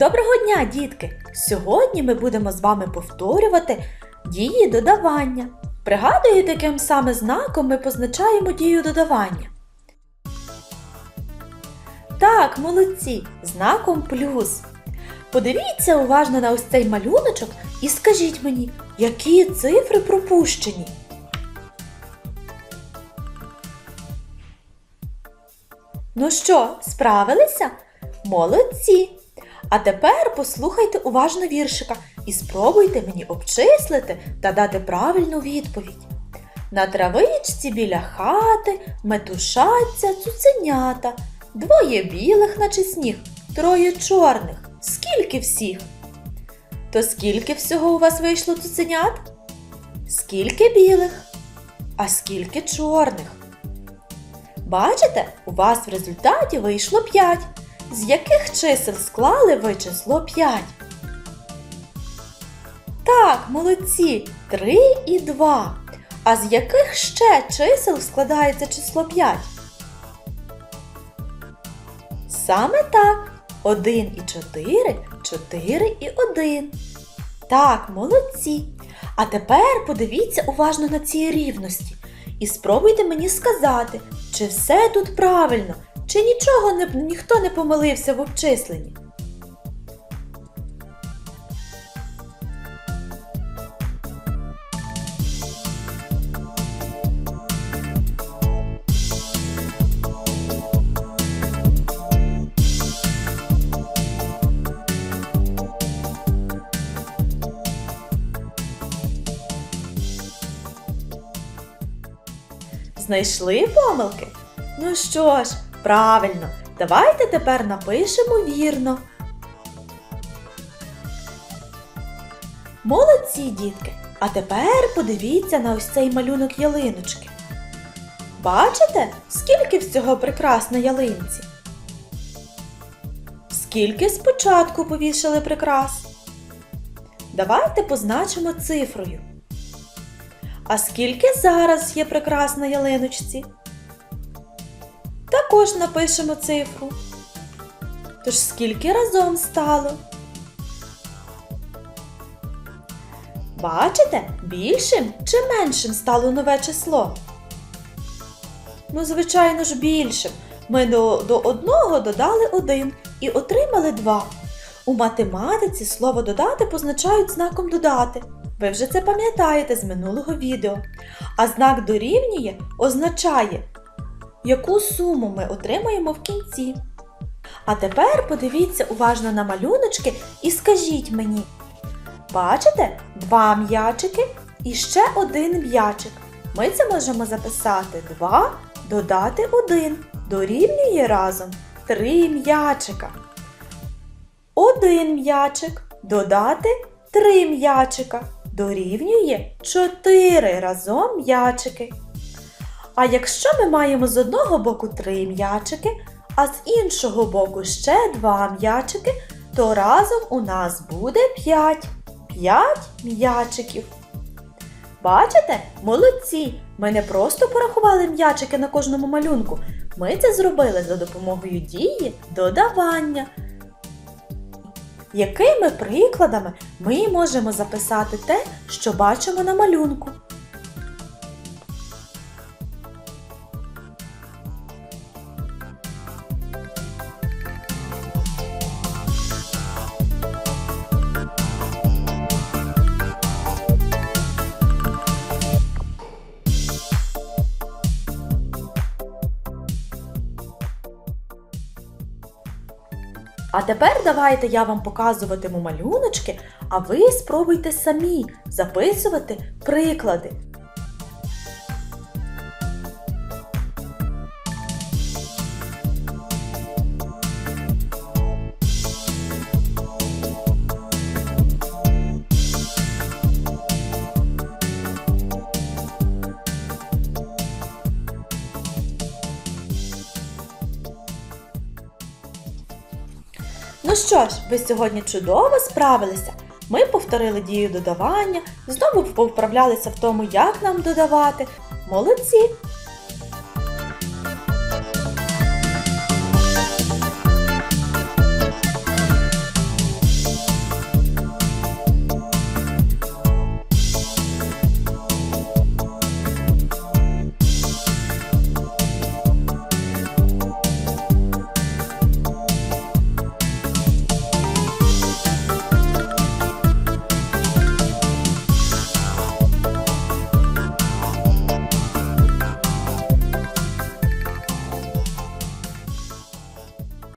Доброго дня, дітки! Сьогодні ми будемо з вами повторювати дії додавання. Пригадуєте, яким саме знаком ми позначаємо дію додавання? Так, молодці, знаком плюс. Подивіться уважно на ось цей малюночок і скажіть мені, які цифри пропущені. Ну що, справилися? Молодці! А тепер послухайте уважно віршика і спробуйте мені обчислити та дати правильну відповідь. На травичці біля хати метушаться цуценята, двоє білих, наче сніг, троє чорних. Скільки всіх? То скільки всього у вас вийшло цуценят? Скільки білих? А скільки чорних? Бачите, у вас в результаті вийшло 5. З яких чисел склали ви число 5? Так, молодці, 3 і 2. А з яких ще чисел складається число 5? Саме так. 1 і 4, 4 і 1. Так, молодці. А тепер подивіться уважно на ці рівності і спробуйте мені сказати, чи все тут правильно, чи нічого не, ніхто не помилився в обчисленні. Знайшли помилки? Ну що ж, правильно, давайте тепер напишемо вірно. Молодці, дітки! А тепер подивіться на ось цей малюнок ялиночки. Бачите, скільки всього прикрас на ялинці? Скільки спочатку повішали прикрас? Давайте позначимо цифрою. А скільки зараз є прикрас на ялиночці? Також напишемо цифру. Тож скільки разом стало? Бачите, більшим чи меншим стало нове число? Ну, звичайно ж, більшим. Ми до, до одного додали один і отримали два. У математиці слово додати позначають знаком додати. Ви вже це пам'ятаєте з минулого відео. А знак дорівнює означає, яку суму ми отримаємо в кінці. А тепер подивіться уважно на малюночки і скажіть мені. Бачите два м'ячики і ще один м'ячик. Ми це можемо записати 2 додати 1 дорівнює разом 3 м'ячика. Один м'ячик додати 3 м'ячика дорівнює 4 разом м'ячики. А якщо ми маємо з одного боку 3 м'ячики, а з іншого боку ще 2 м'ячики, то разом у нас буде 5. 5 м'ячиків. Бачите? Молодці! Ми не просто порахували м'ячики на кожному малюнку. Ми це зробили за допомогою дії додавання. Якими прикладами ми можемо записати те, що бачимо на малюнку? А тепер давайте я вам показуватиму малюночки, а ви спробуйте самі записувати приклади. Ну що ж, ви сьогодні чудово справилися. Ми повторили дію додавання, знову повправлялися в тому, як нам додавати. Молодці!